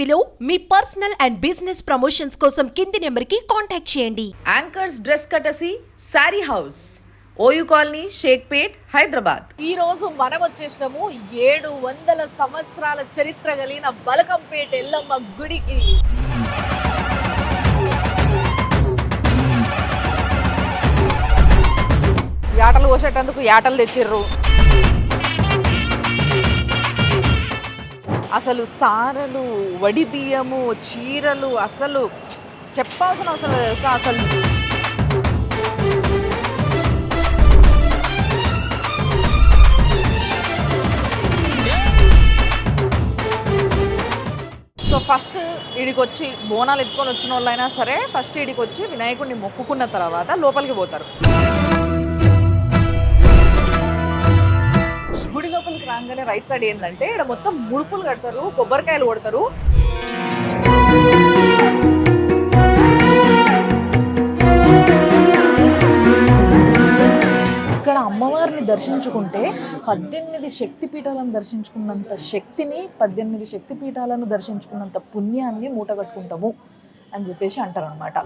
టీవీలో మీ personal and business promotions కోసం కింది నెంబర్కి కాంటాక్ట్ చేయండి. Anchors dress courtesy sari house OU colony Shaikpet Hyderabad. ఈ రోజు మనం వచ్చేసినాము ఏడు వందల సంవత్సరాల చరిత్ర కలిగిన బలకంపేట ఎల్లమ్మ గుడికి. యాటలు పోసేటందుకు యాటలు తెచ్చిర్రు. అసలు సారలు వడి బియ్యము చీరలు అసలు చెప్పాల్సిన అవసరం లేదు తెలుసా అసలు? సో ఫస్ట్ ఈడికి వచ్చి బోనాలు ఎత్తుకొని వచ్చిన వాళ్ళైనా సరే ఫస్ట్ ఈడికి వచ్చి వినాయకుడిని మొక్కుకున్న తర్వాత లోపలికి పోతారు. రాగానే రైట్ సైడ్ ఏంటంటే ఇక్కడ మొత్తం ముడుపులు కడతారు కొబ్బరికాయలు కొడతారు. ఇక్కడ అమ్మవారిని దర్శించుకుంటే పద్దెనిమిది శక్తి పీఠాలను దర్శించుకున్నంత శక్తిని పద్దెనిమిది శక్తి పీఠాలను దర్శించుకున్నంత పుణ్యాన్ని మూటగట్టుకుంటాము అని చెప్పేసి అంటారు అంటారనమాట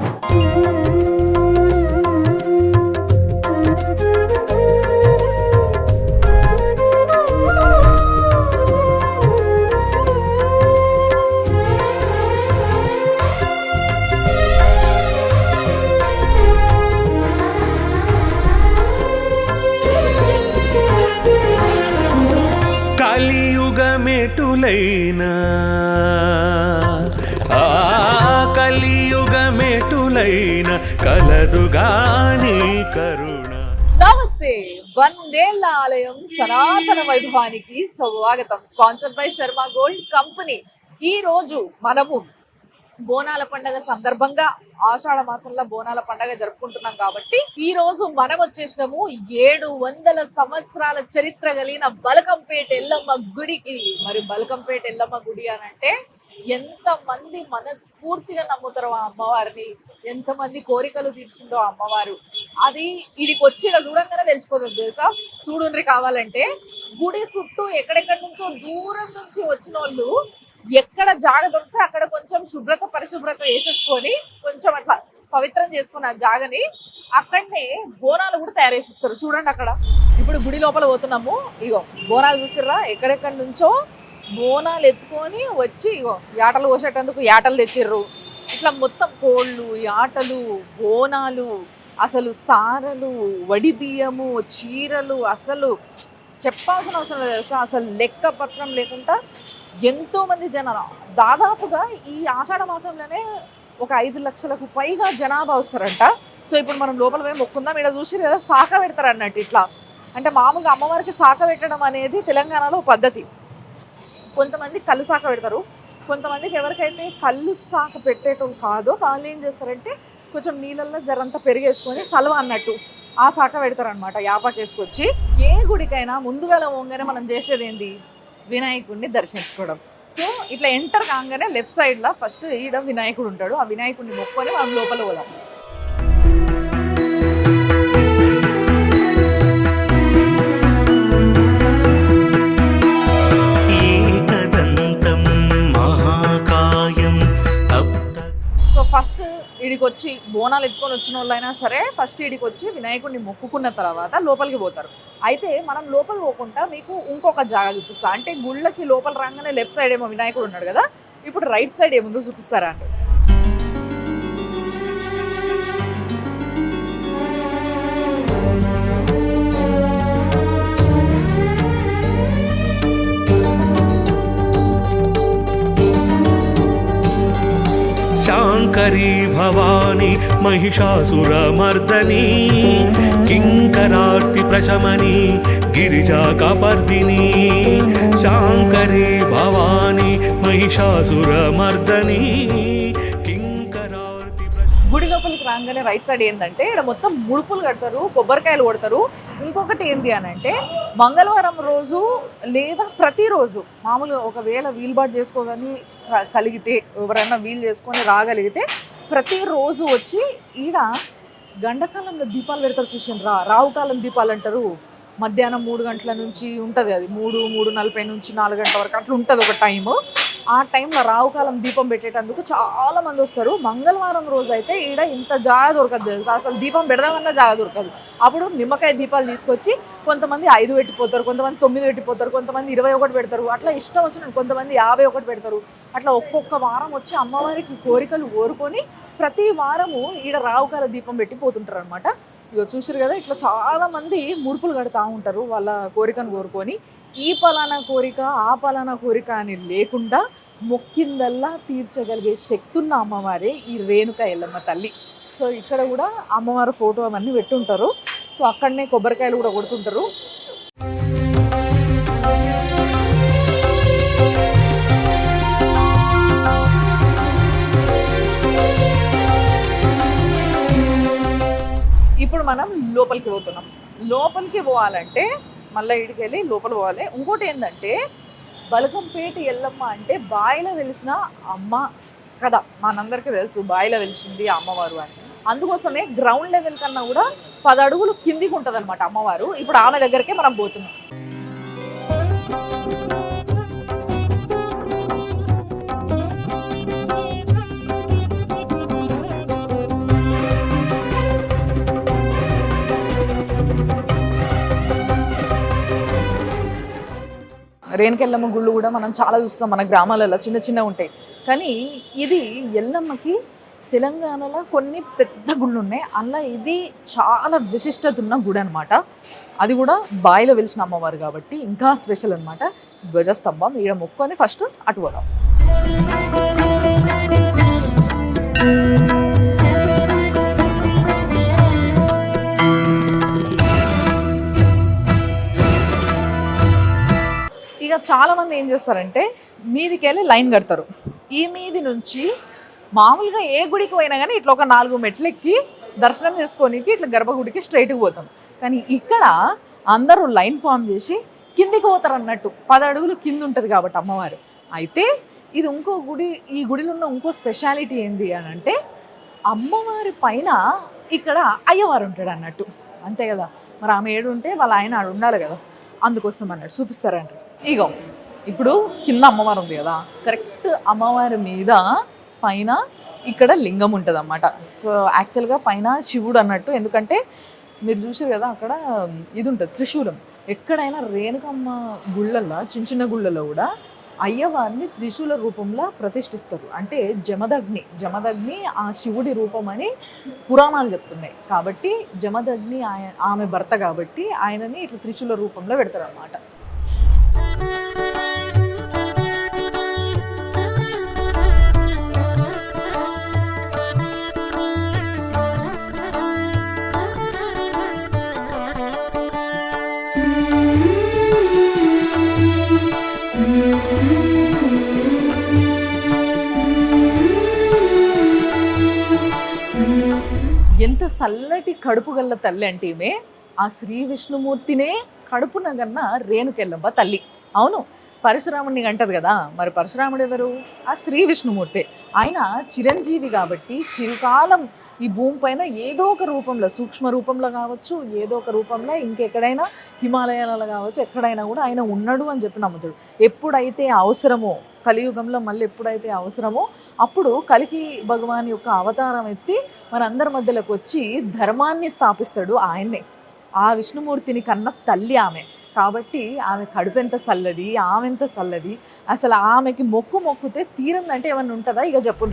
మెటులైనా ఆ కలియుగమెటులైన కలదుగాని కరుణ. నమస్తే. వందేళ్ళ ఆలయం సనాతన వైభవానికి స్వాగతం. Sponsor by Sharma gold company. ఈ రోజు మనము బోనాల పండగ సందర్భంగా ఆషాఢ మాసంలో బోనాల పండగ జరుపుకుంటున్నాం కాబట్టి ఈ రోజు మనం వచ్చేసినాము ఏడు వందల సంవత్సరాల చరిత్ర కలిగిన బలకంపేట ఎల్లమ్మ గుడికి. మరి బలకంపేట ఎల్లమ్మ గుడి అని అంటే ఎంత మంది మనస్ఫూర్తిగా నమ్ముతారో ఆ అమ్మవారిని ఎంత మంది కోరికలు తీర్చిందో ఆ అమ్మవారు. అది ఇడికి వచ్చిన దూరంగానే తెలిసిపోతుంది తెలుసా? చూడుండ్రి కావాలంటే గుడి చుట్టూ ఎక్కడెక్కడి నుంచో దూరం నుంచి వచ్చిన వాళ్ళు ఎక్కడ జాగ దొరికితే అక్కడ కొంచెం శుభ్రత పరిశుభ్రత వేసేసుకొని కొంచెం అట్లా పవిత్రం చేసుకున్న జాగని అక్కడనే బోనాలు కూడా తయారు చేసిస్తారు. చూడండి అక్కడ. ఇప్పుడు గుడి లోపల పోతున్నాము. ఇగో బోనాలు చూసిర్రా? ఎక్కడెక్కడి నుంచో బోనాలు ఎత్తుకొని వచ్చి ఇగో యాటలు పోసేటందుకు యాటలు తెచ్చిర్రు. ఇట్లా మొత్తం కోళ్ళు యాటలు బోనాలు అసలు సారలు వడి బియ్యము చీరలు అసలు చెప్పాల్సిన అవసరం లేదు. తెలుసా అసలు లెక్క పత్రం లేకుండా ఎంతోమంది జనాలు. దాదాపుగా ఈ ఆషాఢ మాసంలోనే ఒక ఐదు లక్షలకు పైగా జనాభా వస్తారంట. సో ఇప్పుడు మనం లోపల పోయి మొక్కుందాం. ఇక్కడ చూసి కదా శాఖ పెడతారు అన్నట్టు ఇట్లా. అంటే మామూలుగా అమ్మవారికి శాఖ పెట్టడం అనేది తెలంగాణలో ఒక పద్ధతి. కొంతమంది కళ్ళు శాఖ పెడతారు. కొంతమందికి ఎవరికైతే కళ్ళు శాఖ పెట్టేటోళ్ళు కాదో వాళ్ళు ఏం చేస్తారంటే కొంచెం నీళ్ళల్లో జరంతా పెరిగేసుకొని సలవ అన్నట్టు ఆ శాఖ పెడతారనమాట యాపాకేసుకొచ్చి ఏ గుడికైనా ముందుగా పోగానే మనం చేసేది ఏంది వినాయకుడిని దర్శించుకోవడం. సో ఇట్లా ఎంటర్ కాగానే లెఫ్ట్ సైడ్లో ఫస్ట్ ఈడ వినాయకుడు ఉంటాడు. ఆ వినాయకుడిని మొక్కొని మనం లోపల పోదాం. ఫస్ట్ ఇడికి వచ్చి బోనాలు ఎత్తుకొని వచ్చిన వాళ్ళైనా సరే ఫస్ట్ ఇడికి వచ్చి వినాయకుడిని మొక్కుకున్న తర్వాత లోపలికి పోతారు. అయితే మనం లోపల పోకుండా మీకు ఇంకొక జాగా చూపిస్తా. అంటే గుళ్ళకి లోపల రాగానే లెఫ్ట్ సైడ్ ఏమో వినాయకుడు ఉన్నాడు కదా ఇప్పుడు రైట్ సైడ్ ఏముందో చూపిస్తారా అంటే శాంకరీ భవాని మహిషాసురమర్దని కింకరార్తి ప్రశమని గిరిజా కపర్దిని శాంకరీ భవాని మహిషాసురమర్దని కింకరార్తి ప్రశ- గుడి లోపలికి రాగానే రైట్ సైడ్ ఏంటంటే ఇక్కడ మొత్తం ముడుపులు కడతారు కొబ్బరికాయలు కొడతారు ఇంకొకటి ఏంటి అని అంటే మంగళవారం రోజు లేదా ప్రతిరోజు మామూలుగా ఒకవేళ వీలుబాటు చేసుకోగాని క- కలిగితే ఎవరైనా వీలు చేసుకొని రాగలిగితే ప్రతిరోజు వచ్చి ఈడ గండకాలంలో దీపాలు పెడతారు చూసిండ్రా రావుకాలం దీపాలు అంటారు. మధ్యాహ్నం మూడు గంటల నుంచి ఉంటుంది అది. మూడు మూడు నలభై నుంచి నాలుగు గంటల వరకు అట్లా ఉంటుంది ఒక టైము. ఆ టైంలో రావుకాలం దీపం పెట్టేటందుకు చాలా మంది వస్తారు. మంగళవారం రోజు అయితే ఈడ ఇంత జాగ దొరకదు తెలుసు? అసలు దీపం పెడదామన్నా జాగ దొరకదు. అప్పుడు నిమ్మకాయ దీపాలు తీసుకొచ్చి కొంతమంది ఐదు పెట్టిపోతారు కొంతమంది తొమ్మిది పెట్టిపోతారు కొంతమంది ఇరవై ఒకటి పెడతారు. అట్లా ఇష్టం వచ్చినట్టు కొంతమంది యాభై ఒకటి పెడతారు. అట్లా ఒక్కొక్క వారం వచ్చి అమ్మవారికి కోరికలు కోరుకొని ప్రతి వారము ఈడ రావుకాల దీపం పెట్టి పోతుంటారు అనమాట ఇక చూసారు కదా ఇట్లా చాలా మంది ముడుపులు కడతా ఉంటారు వాళ్ళ కోరికను కోరుకొని. ఈ పలానా కోరిక ఆ పలానా కోరిక అని లేకుండా మొక్కిందల్లా తీర్చగలిగే శక్తి ఉన్న అమ్మవారే ఈ రేణుక ఎల్లమ్మ తల్లి. సో ఇక్కడ కూడా అమ్మవారి ఫోటో అవన్నీ పెట్టుంటారు. సో అక్కడనే కొబ్బరికాయలు కూడా కొడుతుంటారు. లోపలికి పోతున్నాం. లోపలికి పోవాలంటే మళ్ళీ ఇడికి వెళ్ళి లోపల పోవాలి. ఇంకోటి ఏంటంటే బలగంపేట ఎల్లమ్మ అంటే బాయిలో వెలిసిన అమ్మ కదా మనందరికీ తెలుసు బాయిలో వెలిసింది అమ్మవారు అని. అందుకోసమే గ్రౌండ్ లెవెల్ కన్నా కూడా పది అడుగులు కిందికి ఉంటుంది అనమాట అమ్మవారు. ఇప్పుడు ఆమె దగ్గరికే మనం పోతున్నాం. రేణుకెల్లమ్మ గుళ్ళు కూడా మనం చాలా చూస్తాం మన గ్రామాలలో చిన్న చిన్న ఉంటాయి. కానీ ఇది ఎల్లమ్మకి తెలంగాణలో కొన్ని పెద్ద గుళ్ళు ఉన్నాయి అలా ఇది చాలా విశిష్టత ఉన్న గుడి అనమాట అది కూడా బాయిలో వెలిసిన అమ్మవారు కాబట్టి ఇంకా స్పెషల్ అనమాట ధ్వజస్తంభం ఈడ మొక్కొని ఫస్ట్ అటు పోదాం. ఇక చాలామంది ఏం చేస్తారంటే మీదికి వెళ్ళి లైన్ కడతారు. ఈ మీది నుంచి మామూలుగా ఏ గుడికి పోయినా కానీ ఇట్లా ఒక నాలుగు మెట్లు ఎక్కి దర్శనం చేసుకోనికి ఇట్లా గర్భగుడికి స్ట్రైట్కి పోతాం. కానీ ఇక్కడ అందరూ లైన్ ఫామ్ చేసి కిందికి పోతారు అన్నట్టు పది అడుగులు కింద ఉంటుంది కాబట్టి అమ్మవారు. అయితే ఇది ఇంకో గుడి ఈ గుడిలో ఉన్న ఇంకో స్పెషాలిటీ ఏంది అని అంటే అమ్మవారి పైన ఇక్కడ అయ్యవారు ఉంటాడు అన్నట్టు అంతే కదా? మరి ఆమె ఏడు ఉంటే వాళ్ళ ఆయన ఆడు ఉండాలి కదా? అందుకోసం అన్నట్టు చూపిస్తారంటారు ఇగో ఇప్పుడు కింద అమ్మవారు ఉంది కదా కరెక్ట్ అమ్మవారి మీద పైన ఇక్కడ లింగం ఉంటుంది అన్నమాట సో యాక్చువల్గా పైన శివుడు అన్నట్టు ఎందుకంటే మీరు చూసారు కదా అక్కడ ఇది ఉంటుంది త్రిశూలం. ఎక్కడైనా రేణుకమ్మ గుళ్ళల్లో చిన్న చిన్న గుళ్ళలో కూడా అయ్యవారిని త్రిశూల రూపంలో ప్రతిష్ఠిస్తారు. అంటే జమదగ్ని జమదగ్ని ఆ శివుడి రూపం అని పురాణాలు చెప్తున్నాయి. కాబట్టి జమదగ్ని ఆయన ఆమె భర్త కాబట్టి ఆయనని ఇట్లా త్రిశూల రూపంలో పెడతారు అనమాట ఎంత చల్లటి కడుపు గల్ల తల్లి అంటే ఆ శ్రీ విష్ణుమూర్తినే కడుపున గన్న రేణుకెళ్ళమ్మ తల్లి. అవును పరశురాముడిని అంటది కదా. మరి పరశురాముడు ఎవరు? ఆ శ్రీ విష్ణుమూర్తి. ఆయన చిరంజీవి కాబట్టి చిరుకాలం ఈ భూమి పైన ఏదో ఒక రూపంలో సూక్ష్మ రూపంలో కావచ్చు ఏదో ఒక రూపంలో ఇంకెక్కడైనా హిమాలయాలలో కావచ్చు ఎక్కడైనా కూడా ఆయన ఉన్నాడు అని చెప్పి నమ్ముతాడు. ఎప్పుడైతే అవసరమో కలియుగంలో మళ్ళీ ఎప్పుడైతే అవసరమో అప్పుడు కలికి భగవాన్ యొక్క అవతారం ఎత్తి మనందరి మధ్యలోకి వచ్చి ధర్మాన్ని స్థాపిస్తాడు ఆయన్నే. ఆ విష్ణుమూర్తిని కన్న తల్లి ఆమె. కాబట్టి ఆమె కడుపు ఎంత చల్లది ఆమె ఎంత చల్లది. అసలు ఆమెకి మొక్కు మొక్కుతే తీరందంటే ఏమన్నా ఉంటుందా? ఇక చెప్పు.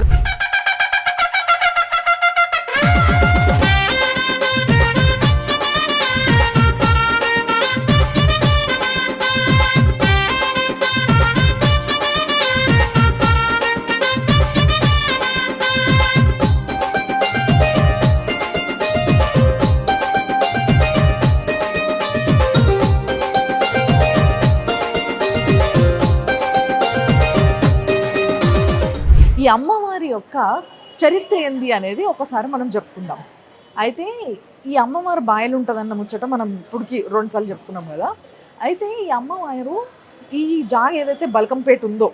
యొక్క చరిత్ర ఏంది అనేది ఒకసారి మనం చెప్పుకుందాం. అయితే ఈ అమ్మవారు బాయలు ఉంటుందన్న ముచ్చట మనం ఇప్పటికి రెండుసార్లు చెప్పుకున్నాం కదా. అయితే ఈ అమ్మవారు ఈ జాగ ఏదైతే బల్కంపేట ఉందో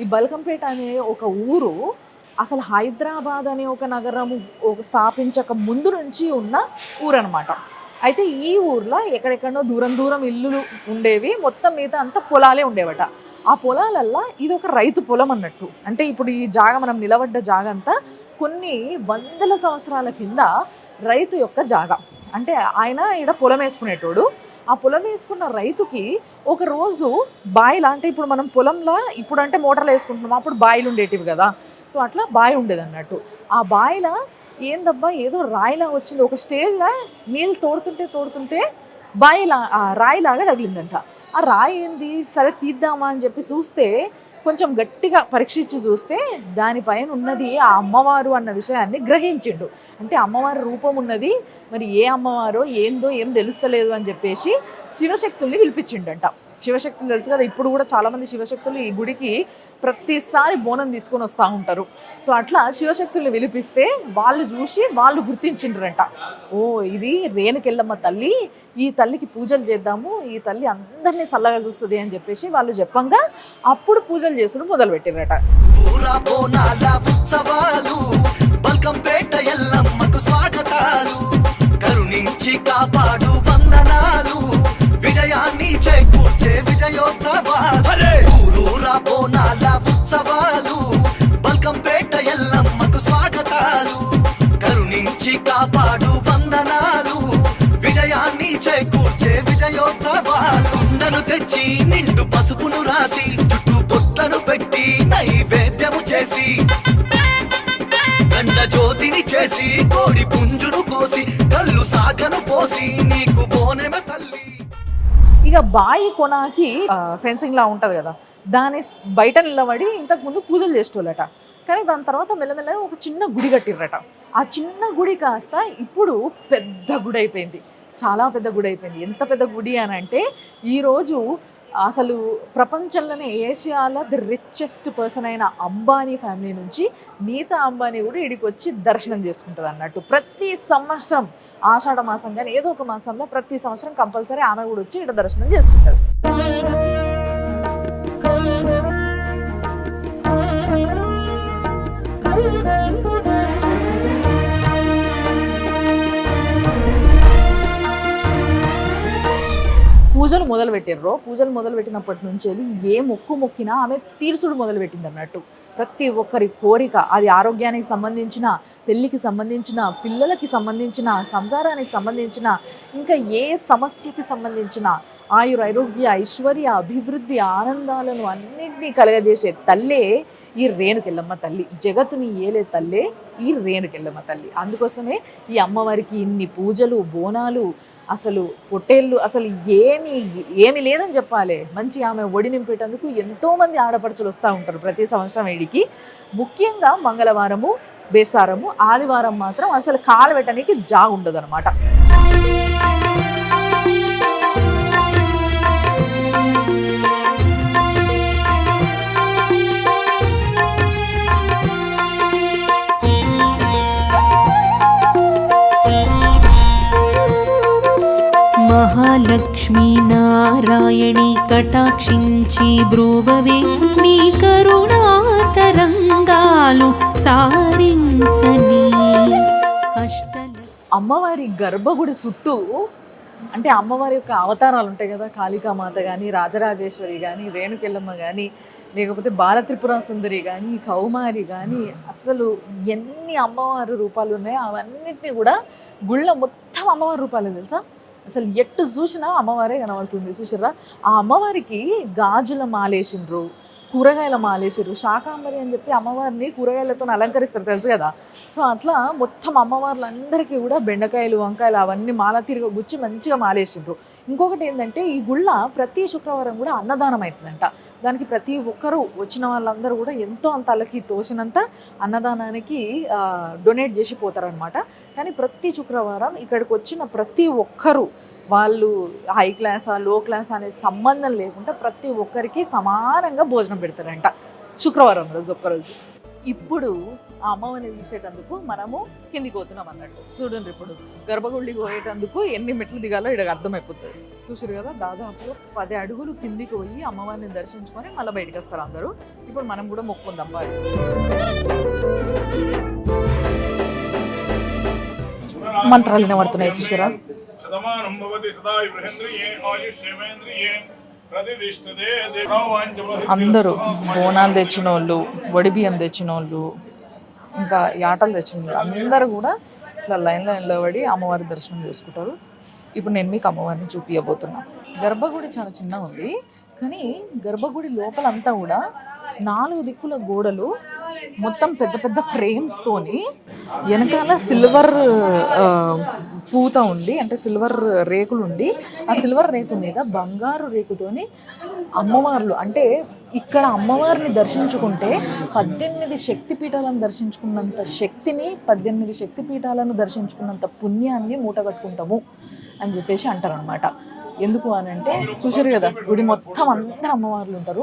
ఈ బల్కంపేట అనే ఒక ఊరు అసలు హైదరాబాద్ అనే ఒక నగరము స్థాపించక ముందు నుంచి ఉన్న ఊరు అనమాట అయితే ఈ ఊర్లో ఎక్కడెక్కడో దూరం దూరం ఇల్లులు ఉండేవి. మొత్తం మీద అంతా పొలాలే ఉండేవట. ఆ పొలాలల్లో ఇది ఒక రైతు పొలం అన్నట్టు. అంటే ఇప్పుడు ఈ జాగ మనం నిలబడ్డ జాగ అంతా కొన్ని వందల సంవత్సరాల కింద రైతు యొక్క జాగ. అంటే ఆయన ఈడ పొలం వేసుకునేటోడు. ఆ పొలం వేసుకున్న రైతుకి ఒక రోజు బాయిలా అంటే ఇప్పుడు మనం పొలంలో ఇప్పుడు అంటే మోటార్లు వేసుకుంటున్నాం అప్పుడు బాయిలు ఉండేటివి కదా. సో అట్లా బావి ఉండేది అన్నట్టు ఆ బాయిల ఏందబ్బా ఏదో రాయిలా వచ్చింది. ఒక స్టేజ్లా నీళ్ళు తోడుతుంటే తోడుతుంటే బాయిలా ఆ రాయిలాగా తగిలిందంట. ఆ రాయి ఏంది? సరే తీద్దామా అని చెప్పి చూస్తే కొంచెం గట్టిగా పరీక్షించి చూస్తే దానిపైన ఉన్నది ఆ అమ్మవారు అన్న విషయాన్ని గ్రహించిండు. అంటే అమ్మవారి రూపం ఉన్నది. మరి ఏ అమ్మవారో ఏందో ఏం తెలుస్తలేదు అని చెప్పేసి శివశక్తుల్ని పిలిపించిండంట. శివశక్తులు తెలుసు కదా ఇప్పుడు కూడా చాలామంది శివశక్తులు ఈ గుడికి ప్రతిసారి బోనం తీసుకొని వస్తూ ఉంటారు. సో అట్లా శివశక్తుల్ని విలిపిస్తే వాళ్ళు చూసి వాళ్ళు గుర్తించిండ్రంట. ఓ ఇది రేణుకెళ్ళమ్మ తల్లి ఈ తల్లికి పూజలు చేద్దాము ఈ తల్లి అందరినీ చల్లగా చూస్తుంది అని చెప్పేసి వాళ్ళు చెప్పంగా అప్పుడు పూజలు చేసుడు మొదలు పెట్టిరట స్వాగతాలు కరుణించి కాపాడు వందనాలు విజయాన్ని చేకూర్చే విజయోత్సవాలు. ఊరూరా బోనాల ఉత్సవాలు. బల్కంపేట ఎల్లమ్మకు స్వాగతాలు. కరుణించి కాపాడు వందనాలు. విజయాన్ని చేకూర్చే విజయోత్సవాలు. కుండను తెచ్చి నిండు పసుపును రాసి చుట్టూ బొట్లను పెట్టి నైవేద్యము చేసి గండ జ్యోతిని చేసి కోడి పుంజును కోసి కళ్ళు సాగను పోసి నీకు బోనెమ తల్లి. ఇక బాయి కొనాకి ఫెన్సింగ్ లా ఉంటుంది కదా. దాని బయట నిలబడి ఇంతకు ముందు పూజలు చేసేటోళ్ళట. కానీ దాని తర్వాత మెల్లమెల్లగా ఒక చిన్న గుడి కట్టిర్రట. ఆ చిన్న గుడి కాస్త ఇప్పుడు పెద్ద గుడి అయిపోయింది. చాలా పెద్ద గుడి అయిపోయింది. ఎంత పెద్ద గుడి అని అంటే ఈరోజు అసలు ప్రపంచంలోనే ఏషియాలో ది రిచెస్ట్ పర్సన్ అయిన అంబానీ ఫ్యామిలీ నుంచి నీతా అంబానీ కూడా ఇడికి వచ్చి దర్శనం చేసుకుంటుంది అన్నట్టు. ప్రతి సంవత్సరం ఆషాఢ మాసం కానీ ఏదో ఒక మాసంలో ప్రతి సంవత్సరం కంపల్సరీ ఆమె కూడా వచ్చి ఇక్కడ దర్శనం చేసుకుంటుంది. పూజలు మొదలు పూజలు మొదలు పెట్టినప్పటి నుంచి వెళ్ళి ఏ మొక్కు మొక్కినా ఆమె తీర్చుడు మొదలు పెట్టింది అన్నట్టు. ప్రతి ఒక్కరి కోరిక అది ఆరోగ్యానికి సంబంధించిన పెళ్ళికి సంబంధించిన పిల్లలకి సంబంధించిన సంసారానికి సంబంధించిన ఇంకా ఏ సమస్యకి సంబంధించిన ఆయురారోగ్య ఐశ్వర్య అభివృద్ధి ఆనందాలను అన్నింటినీ కలగజేసే తల్లే ఈ రేణుకెళ్ళమ్మ తల్లి. జగత్తుని ఏలే తల్లే ఈ రేణుకెళ్ళమ్మ తల్లి. అందుకోసమే ఈ అమ్మవారికి ఇన్ని పూజలు బోనాలు అసలు పొట్టేళ్ళు అసలు ఏమి ఏమి లేదని చెప్పాలి. మంచి ఆమె ఒడి నింపేటందుకు ఎంతోమంది ఆడపడుచులు వస్తూ ఉంటారు ప్రతి సంవత్సరం ఏడికి ముఖ్యంగా మంగళవారము బేసారము ఆదివారం మాత్రం అసలు కాలు పెట్టడానికి జా ఉండదు అనమాట లక్ష్మీనారాయణి కటాక్షించి బ్రూవవే. నీ కరుణా తరంగాలు సారించని అమ్మవారి గర్భగుడి చుట్టూ అంటే అమ్మవారి యొక్క అవతారాలు ఉంటాయి కదా కాళికామాత కానీ రాజరాజేశ్వరి కానీ రేణుకెల్లమ్మ కానీ లేకపోతే బాలత్రిపుర సుందరి కానీ కౌమారి కానీ అసలు ఎన్ని అమ్మవారి రూపాలు ఉన్నాయో అవన్నిటినీ కూడా గుళ్ళ మొత్తం అమ్మవారి రూపాలు తెలుసా? అసలు ఎట్టు చూసినా అమ్మవారే కనబడుతుంది చూసిర్రా? ఆ అమ్మవారికి గాజుల మాలేసిండ్రు కూరగాయల మాలేసారు శాకాంబరి అని చెప్పి అమ్మవారిని కూరగాయలతో అలంకరిస్తారు తెలుసు కదా? సో అట్లా మొత్తం అమ్మవార్లందరికీ కూడా బెండకాయలు వంకాయలు అవన్నీ మాల తిరిగి గుచ్చి మంచిగా మాలేసిండ్రు. ఇంకొకటి ఏంటంటే ఈ గుళ్ళ ప్రతి శుక్రవారం కూడా అన్నదానం అవుతుందంట దానికి ప్రతి ఒక్కరూ వచ్చిన వాళ్ళందరూ కూడా ఎంతో అంత వాళ్ళకి తోచినంత అన్నదానానికి డొనేట్ చేసి పోతారనమాట కానీ ప్రతి శుక్రవారం ఇక్కడికి వచ్చిన ప్రతి ఒక్కరూ వాళ్ళు హై క్లాసా లో క్లాస్ అనే సంబంధం లేకుండా ప్రతి ఒక్కరికి సమానంగా భోజనం పెడతారంట. శుక్రవారం రోజు ఒక్కరోజు. ఇప్పుడు ఆ అమ్మవారిని చూసేటందుకు మనము కిందికి పోతున్నాం అన్నట్టు. చూడండి ఇప్పుడు గర్భగుడికి పోయేటందుకు ఎన్ని మెట్లు దిగాలో ఇక్కడ అర్థమైపోతుంది. చూసారు కదా దాదాపు పది అడుగులు కిందికి పోయి అమ్మవారిని దర్శించుకొని మళ్ళీ బయటకు వస్తారు అందరూ. ఇప్పుడు మనం కూడా మొక్కుందాం వారి మంత్రాలు వినబడుతున్నాయి చూసారా అందరూ బోనాలు తెచ్చిన వాళ్ళు వడిబియ్యం తెచ్చిన వాళ్ళు ఇంకా యాటలు తెచ్చిన అందరూ కూడా ఇట్లా లైన్లో నిలబడి అమ్మవారి దర్శనం చేసుకుంటారు. ఇప్పుడు నేను మీకు అమ్మవారిని చూపించబోతున్నాను గర్భగుడి చాలా చిన్నగా ఉంది. కానీ గర్భగుడి లోపలంతా కూడా నాలుగు దిక్కుల గోడలు మొత్తం పెద్ద పెద్ద ఫ్రేమ్స్తోని వెనకాల సిల్వర్ పూత ఉండి అంటే సిల్వర్ రేకులు ఉండి ఆ సిల్వర్ రేకు మీద బంగారు రేకుతోని అమ్మవార్లు అంటే ఇక్కడ అమ్మవారిని దర్శించుకుంటే పద్దెనిమిది శక్తి పీఠాలను దర్శించుకున్నంత శక్తిని పద్దెనిమిది శక్తి పీఠాలను దర్శించుకున్నంత పుణ్యాన్ని మూటగట్టుకుంటాము అని చెప్పేసి అంటారు అనమాట ఎందుకు అని అంటే చూసారు కదా గుడి మొత్తం అందరు అమ్మవార్లు ఉంటారు.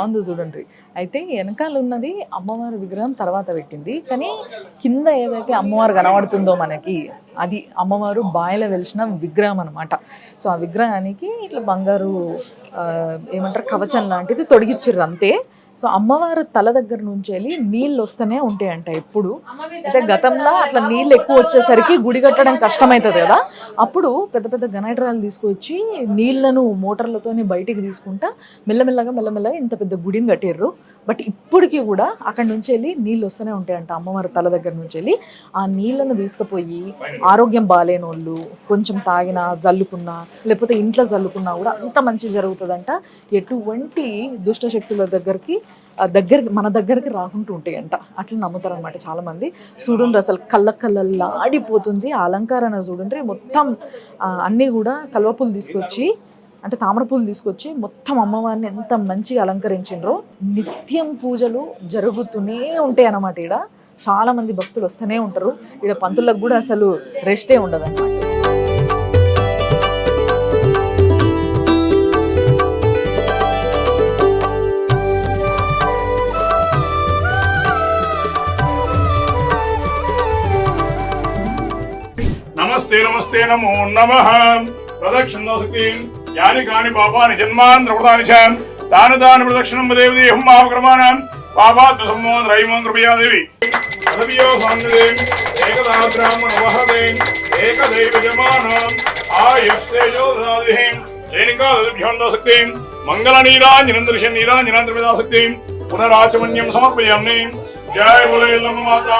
బాగుంది చూడండి. అయితే వెనకాల ఉన్నది అమ్మవారి విగ్రహం తర్వాత పెట్టింది. కానీ కింద ఏదైతే అమ్మవారు కనబడుతుందో మనకి అది అమ్మవారు బాయిలో వెలిసిన విగ్రహం అనమాట సో ఆ విగ్రహానికి ఇట్లా బంగారు ఏమంటారు కవచం లాంటిది తొడిగిచ్చిర్రు అంతే. సో అమ్మవారు తల దగ్గర నుంచి వెళ్ళి నీళ్ళు వస్తూనే ఉంటాయంట ఎప్పుడు. అయితే గతంలో అట్లా నీళ్ళు ఎక్కువ వచ్చేసరికి గుడి కట్టడం కష్టమవుతుంది కదా. అప్పుడు పెద్ద పెద్ద గనైటరాలు తీసుకొచ్చి నీళ్ళను మోటార్లతోని బయటికి తీసుకుంటా మెల్లమెల్లగా మెల్లమెల్లగా ఇంత పెద్ద పెద్ద గుడిని కట్టారు బట్ ఇప్పటికీ కూడా అక్కడ నుంచి వెళ్ళి నీళ్ళు వస్తూనే ఉంటాయంట అమ్మవారి తల దగ్గర నుంచి వెళ్ళి ఆ నీళ్ళను తీసుకుపోయి ఆరోగ్యం బాగాలేని వాళ్ళు కొంచెం తాగినా జల్లుకున్నా లేకపోతే ఇంట్లో జల్లుకున్నా కూడా అంత మంచి జరుగుతుందంట. ఎటువంటి దుష్ట శక్తుల దగ్గరికి ఆ దగ్గరికి మన దగ్గరికి రాకుంటూ ఉంటాయంట. అట్లా నమ్ముతారు అనమాట సూడుండ్రు చూడండి అసలు కళ్ళ కళ్ళల్లాడిపోతుంది ఆ చూడండి మొత్తం అన్నీ కూడా కల్వపులు తీసుకొచ్చి అంటే తామరపూలు తీసుకొచ్చి మొత్తం అమ్మవారిని ఎంత మంచిగా అలంకరించిండ్రో నిత్యం పూజలు జరుగుతూనే ఉంటాయి అన్నమాట ఈడ. చాలా మంది భక్తులు వస్తూనే ఉంటారు. ఈడ పంతులకు కూడా అసలు రెస్టే ఉండదు అనమాట నమస్తే నమస్తే నమో నమ. ప్రదక్షిణోసక్తి యాని కాని పాపాని జన్మాంధ్రవృతాని చ దాని దాని ప్రదక్షిణం దేవి దేహం మహాక్రమాణం పాపాత్మ సంమోహన్ రైమం కృపయా దేవి పదవియో సంగదే ఏకదా బ్రాహ్మణ వహదే ఏకదైవ జమానం ఆయుస్తేజో దాది రేణికా దశక్తి మంగళ నీరాంజనం దర్శన్ నీరాంజనాంధ్ర విదాసక్తి పునరాచమన్యం సమర్పయామి జయ బులైలమ్మ మాతా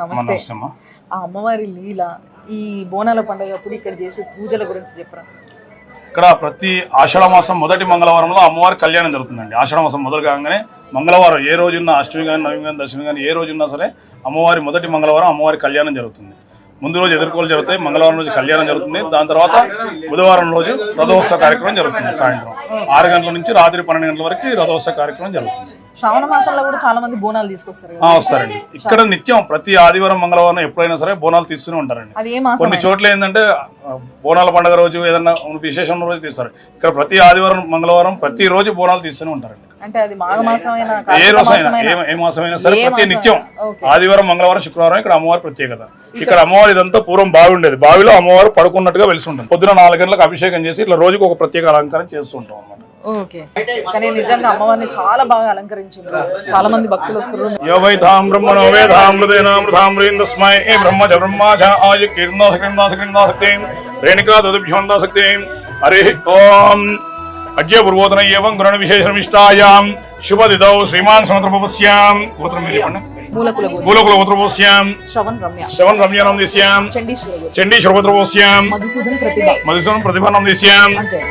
గారు నమస్తే. ఆ అమ్మవారి లీల ఈ బోనాల పండుగ అప్పుడు ఇక్కడ చేసే పూజల గురించి చెప్పరా? ఇక్కడ ప్రతి ఆషాఢ మాసం మొదటి మంగళవారంలో అమ్మవారి కళ్యాణం జరుగుతుందండి. ఆషాఢ మాసం మొదలు కాగానే మంగళవారం ఏ రోజున్న అష్టమి కానీ నవమి కానీ దశమి కానీ ఏ రోజున్నా సరే అమ్మవారి మొదటి మంగళవారం అమ్మవారి కళ్యాణం జరుగుతుంది. ముందు రోజు ఎదుర్కోలు జరుగుతాయి. మంగళవారం రోజు కళ్యాణం జరుగుతుంది. దాని తర్వాత బుధవారం రోజు రథోత్సవ కార్యక్రమం జరుగుతుంది సాయంత్రం. ఆరు గంటల నుంచి రాత్రి పన్నెండు గంటల వరకు రథోత్సవ కార్యక్రమం జరుగుతుంది. శ్రావణ మాసంలో కూడా చాలా మంది బోనాలు తీసుకొస్తారు వస్తారండి. ఇక్కడ నిత్యం ప్రతి ఆదివారం మంగళవారం ఎప్పుడైనా సరే బోనాలు తీస్తూనే ఉంటారండి. కొన్ని చోట్ల ఏంటంటే బోనాల పండుగ రోజు ఏదైనా విశేషం రోజు తీస్తారు. ఇక్కడ ప్రతి ఆదివారం మంగళవారం ప్రతి రోజు బోనాలు తీస్తూనే ఉంటారండి. అంటే అది మాఘమాసమైన ఏ మాసమైనా? సరే ప్రతి నిత్యం. ఆదివారం మంగళవారం శుక్రవారం ఇక్కడ అమ్మవారి ప్రత్యేకత. ఇక్కడ అమ్మవారి ఇదంతా పూర్వం బావి ఉండేది. బావిలో అమ్మవారు పడుకున్నట్టుగా వెలిసి ఉంటుంది పొద్దున నాలుగు గంటలకు అభిషేకం చేసి ఇట్లా రోజుకు ఒక ప్రత్యేక అలంకారం చేస్తుంటాం అన్నమాట. ఓకే. కానీ అమ్మవారిని చాలా బాగా అలంకరించింది చాలా మంది భక్తులు వస్తున్నారు. బ్రహ్మ రేణికా హరి ఓం. అజ్య పూర్వోదన ఏవం గుణ విశేషమిష్టాయాం శుభదిదౌ శ్రీమాన్ సముద్రపవస్యాం గోత్రం మీరు చెప్పండి మూలకుల గోత్రపోస్యాం శ్రవణ్ రమ్యానం దేశ్యాం చండీశ్వర గోత్రపోస్యాం మధుసూదన్ ప్రతిభానం దేశ్యాం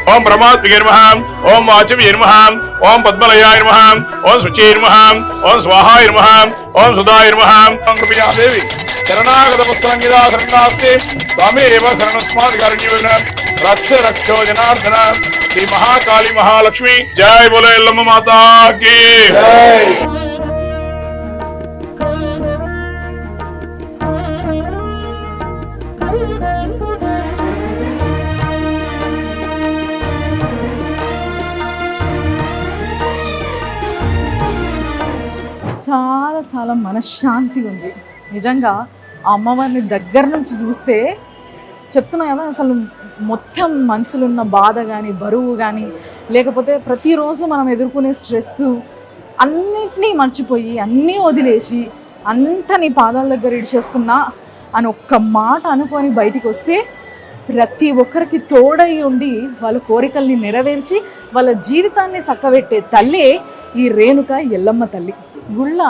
ఓం బ్రహ్మాత్మికైర్మహాం ఓం వాచమిర్మహాం ఓం దేవి శరణాగత వస్త్రంగిదా శరణాస్తే త్వమేవ శరణస్మాధికారిణ్యేన రక్ష రక్షో జనార్దన శ్రీ మహాకాళి మహాలక్ష్మి జై బోలో ఎల్లమ్మ చాలా చాలా మనశ్శాంతి ఉంది. నిజంగా ఆ అమ్మవారిని దగ్గర నుంచి చూస్తే చెప్తున్నా కదా అసలు మొత్తం మనసులో ఉన్న బాధ కానీ బరువు కానీ లేకపోతే ప్రతిరోజు మనం ఎదుర్కొనే స్ట్రెస్ అన్నిటినీ మర్చిపోయి అన్నీ వదిలేసి అంత నీ పాదాల దగ్గర ఇడిచేస్తున్నా అని ఒక్క మాట అనుకొని బయటికి వస్తే ప్రతి ఒక్కరికి తోడై ఉండి వాళ్ళ కోరికల్ని నెరవేర్చి వాళ్ళ జీవితాన్ని చక్కబెట్టే తల్లే ఈ రేణుక ఎల్లమ్మ తల్లి. గుళ్ళ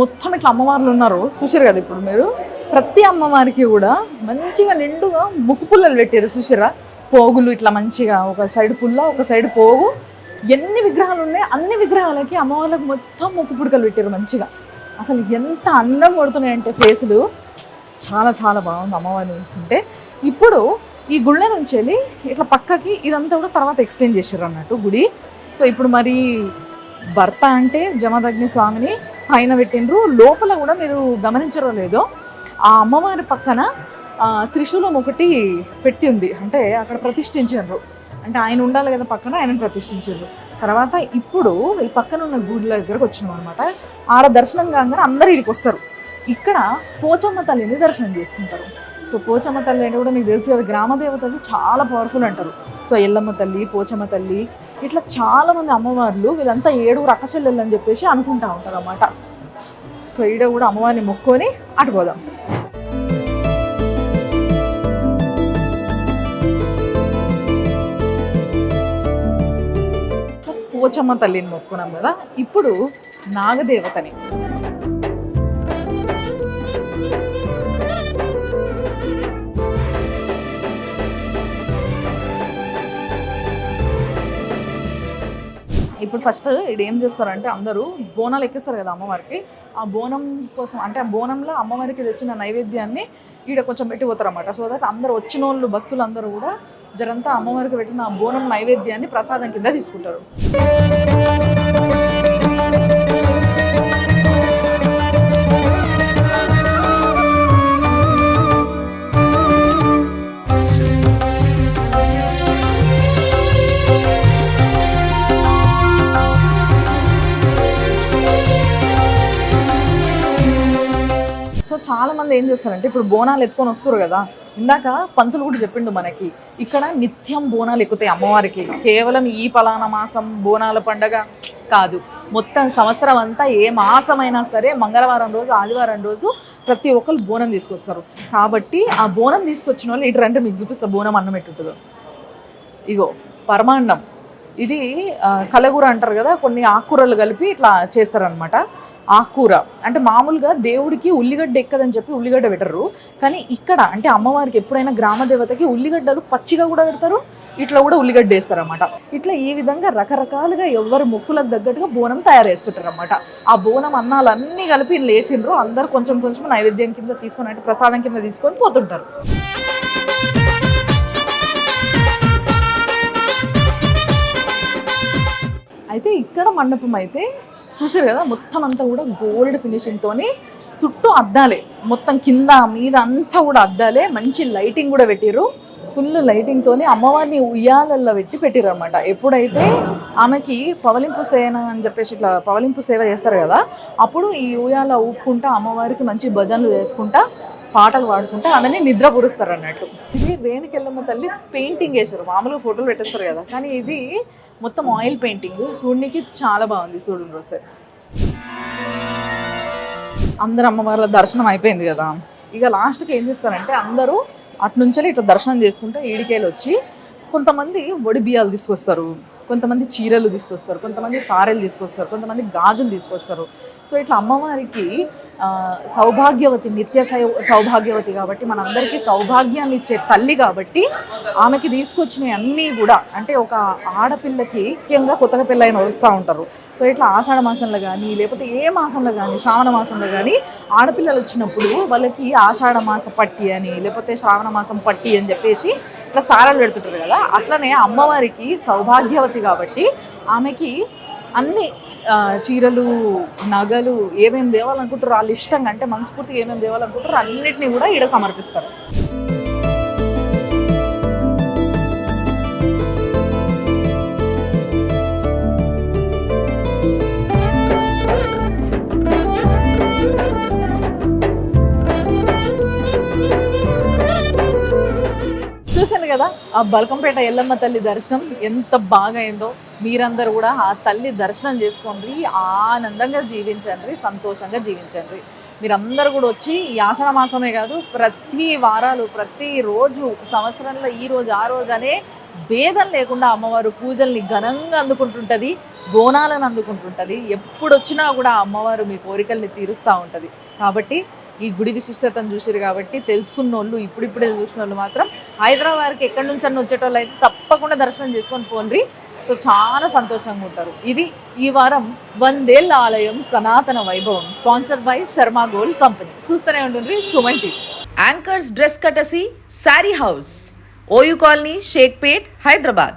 మొత్తం ఇట్లా అమ్మవార్లు ఉన్నారు. చూసారు కదా ఇప్పుడు మీరు? ప్రతి అమ్మవారికి కూడా మంచిగా నిండుగా ముక్కు పుల్లలు పెట్టారు చూసారా పోగులు ఇట్లా మంచిగా ఒక సైడ్ పుల్ల ఒక సైడ్ పోగు. ఎన్ని విగ్రహాలు ఉన్నాయి అన్ని విగ్రహాలకి అమ్మవార్లకు మొత్తం ముక్కు పుడకలు పెట్టారు మంచిగా. అసలు ఎంత అందం పడుతున్నాయంటే ఫేసులు. చాలా చాలా బాగుంది అమ్మవారిని చూస్తుంటే ఇప్పుడు ఈ గుళ్ళ నుంచి వెళ్ళి ఇట్లా పక్కకి ఇదంతా కూడా తర్వాత ఎక్స్టెండ్ చేశారు అన్నట్టు గుడి. సో ఇప్పుడు మరి భర్త అంటే జమదగ్ని స్వామిని పైన పెట్టిండ్రు. లోపల కూడా మీరు గమనించరో లేదో. ఆ అమ్మవారి పక్కన త్రిశూలం ఒకటి పెట్టి ఉంది. అంటే అక్కడ ప్రతిష్ఠించారు అంటే ఆయన ఉండాలి కదా పక్కన ఆయన ప్రతిష్ఠించారు తర్వాత ఇప్పుడు ఈ పక్కన ఉన్న గుడి దగ్గరకు వచ్చినాం అనమాట ఆడ దర్శనం కాగానే అందరూ ఇక్కడికి వస్తారు. ఇక్కడ పోచమ్మ తల్లిని దర్శనం చేసుకుంటారు. సో పోచమ్మ తల్లి అంటే కూడా మీకు తెలుసు కదా గ్రామ దేవతలు చాలా పవర్ఫుల్ అంటారు. సో ఎల్లమ్మ తల్లి పోచమ్మ తల్లి ఇట్లా చాలా మంది అమ్మవార్లు వీళ్ళంతా ఏడుగురు అక్కచెల్లెళ్ళు అని చెప్పేసి అనుకుంటా ఉంటారు అన్నమాట సో ఈడ కూడా అమ్మవారిని మొక్కొని అటు పోదాం. పోచమ్మ తల్లిని మొక్కున్నాం కదా ఇప్పుడు నాగదేవతని. ఇప్పుడు ఫస్ట్ ఇది ఏం చేస్తారంటే అందరూ బోనాలు ఎక్కిస్తారు కదా అమ్మవారికి. ఆ బోనం కోసం అంటే ఆ బోనంలో అమ్మవారికి తెచ్చిన నైవేద్యాన్ని ఈడ కొంచెం పెట్టి పోతారు అన్నమాట సో దట్ అందరు వచ్చిన వాళ్ళు భక్తులు అందరూ కూడా జరంతా అమ్మవారికి పెట్టిన ఆ బోనం నైవేద్యాన్ని ప్రసాదం కింద తీసుకుంటారు. చాలా మంది ఏం చేస్తారంటే ఇప్పుడు బోనాలు ఎత్తుకొని వస్తారు కదా ఇందాక పంతులు కూడా చెప్పిండు మనకి ఇక్కడ నిత్యం బోనాలు ఎక్కుతాయి అమ్మవారికి. కేవలం ఈ పలానా మాసం బోనాల పండగ కాదు. మొత్తం సంవత్సరం అంతా ఏ మాసమైనా సరే మంగళవారం రోజు ఆదివారం రోజు ప్రతి ఒక్కరు బోనం తీసుకొస్తారు. కాబట్టి ఆ బోనం తీసుకొచ్చిన వాళ్ళు ఇటు అంటే మీకు చూపిస్తా బోనం అన్నం ఎట్టుంటుందో. ఇగో పరమాన్నం. ఇది కలగూర అంటారు కదా కొన్ని ఆకుకూరలు కలిపి ఇట్లా చేస్తారనమాట ఆకుకూర అంటే మామూలుగా దేవుడికి ఉల్లిగడ్డ ఎక్కదని చెప్పి ఉల్లిగడ్డ పెట్టరు. కానీ ఇక్కడ అంటే అమ్మవారికి ఎప్పుడైనా గ్రామ దేవతకి ఉల్లిగడ్డలు పచ్చిగా కూడా పెడతారు ఇట్లా కూడా ఉల్లిగడ్డ వేస్తారనమాట ఇట్లా ఈ విధంగా రకరకాలుగా ఎవరి మొక్కులకు తగ్గట్టుగా బోనం తయారు చేస్తుంటారు అనమాట ఆ బోనం అన్నాలన్నీ కలిపి లేచిండ్రు అందరు కొంచెం కొంచెం నైవేద్యం కింద తీసుకొని అంటే ప్రసాదం కింద తీసుకొని పోతుంటారు. అయితే ఇక్కడ మండపం అయితే చూసారు కదా? మొత్తం అంతా కూడా గోల్డ్ ఫినిషింగ్తోని చుట్టూ అద్దాలే. మొత్తం కింద మీద అంతా కూడా అద్దాలే. మంచి లైటింగ్ కూడా పెట్టిర్రు. ఫుల్ లైటింగ్తోని అమ్మవారిని ఉయ్యాలల్లో పెట్టి పెట్టిర్రు అనమాట ఎప్పుడైతే ఆమెకి పవలింపు సేన అని చెప్పేసి ఇట్లా పవలింపు సేవ చేస్తారు కదా అప్పుడు ఈ ఉయ్యాల ఊపుకుంటా అమ్మవారికి మంచి భజనలు చేసుకుంటా పాటలు పాడుకుంటా ఆమెని నిద్రపురుస్తారు అన్నట్టు ఇది రేణుకెళ్ళమ్మ తల్లి పెయింటింగ్ వేసారు మామూలుగా ఫోటోలు పెట్టేస్తారు కదా. కానీ ఇది మొత్తం ఆయిల్ పెయింటింగ్. చూడనికి చాలా బాగుంది చూడండి ఒకసారి అందరు అమ్మవార్ల దర్శనం అయిపోయింది కదా. ఇక లాస్ట్కి ఏం చేస్తారంటే అందరూ అటు నుంచి ఇట్లా దర్శనం చేసుకుంటే ఈడికేలు వచ్చి కొంతమంది వడి బియ్యాలు తీసుకొస్తారు కొంతమంది చీరలు తీసుకొస్తారు కొంతమంది సారెలు తీసుకొస్తారు కొంతమంది గాజులు తీసుకొస్తారు. సో ఇట్లా అమ్మవారికి సౌభాగ్యవతి నిత్య సౌ- సౌభాగ్యవతి కాబట్టి మనందరికీ సౌభాగ్యాన్ని ఇచ్చే తల్లి కాబట్టి ఆమెకి తీసుకొచ్చినవి అన్నీ కూడా అంటే ఒక ఆడపిల్లకి ముఖ్యంగా కొత్తగా పిల్లైన వస్తూ ఉంటారు. సో ఇట్లా ఆషాఢ మాసంలో కానీ లేకపోతే ఏ మాసంలో కానీ శ్రావణ మాసంలో కానీ ఆడపిల్లలు వచ్చినప్పుడు వాళ్ళకి ఆషాఢ మాస పట్టి అని లేకపోతే శ్రావణ మాసం పట్టి అని చెప్పేసి ఇట్లా సారాలు పెడుతుంటారు కదా అట్లనే అమ్మవారికి సౌభాగ్యవతి కాబట్టి ఆమెకి అన్ని చీరలు నగలు ఏమేమి దేవాలనుకుంటారు వాళ్ళు ఇష్టంగా అంటే మనస్ఫూర్తిగా ఏమేమి దేవాలనుకుంటారు అన్నిటినీ కూడా ఈడ సమర్పిస్తారు. చూశాను కదా ఆ బల్కంపేట ఎల్లమ్మ తల్లి దర్శనం ఎంత బాగా అయిందో మీరందరూ కూడా ఆ తల్లి దర్శనం చేసుకోండి ఆనందంగా జీవించండి సంతోషంగా జీవించండి మీరందరూ కూడా వచ్చి ఈ ఆషాఢ మాసమే కాదు ప్రతి వారాలు ప్రతి రోజు సంవత్సరంలో ఈ రోజు ఆ రోజు అనే భేదం లేకుండా అమ్మవారు పూజల్ని ఘనంగా అందుకుంటుంటుంది బోనాలను అందుకుంటుంటుంది. ఎప్పుడు వచ్చినా కూడా అమ్మవారు మీ కోరికల్ని తీరుస్తూ ఉంటుంది. కాబట్టి ఈ గుడి విశిష్టతను చూసిరు కాబట్టి తెలుసుకున్న వాళ్ళు ఇప్పుడిప్పుడే చూసిన వాళ్ళు మాత్రం హైదరాబాద్కి ఎక్కడి నుంచి అన్న వచ్చేటోళ్ళు అయితే తప్పకుండా దర్శనం చేసుకొని పోన్రి సో చాలా సంతోషంగా ఉంటారు. ఇది ఈ వారం వందేళ్ళ ఆలయం సనాతన వైభవం sponsor by Sharma gold company. చూస్తూనే ఉంటుంది Suman TV. Anchors dress courtesy sari house OU colony Shaikpet Hyderabad.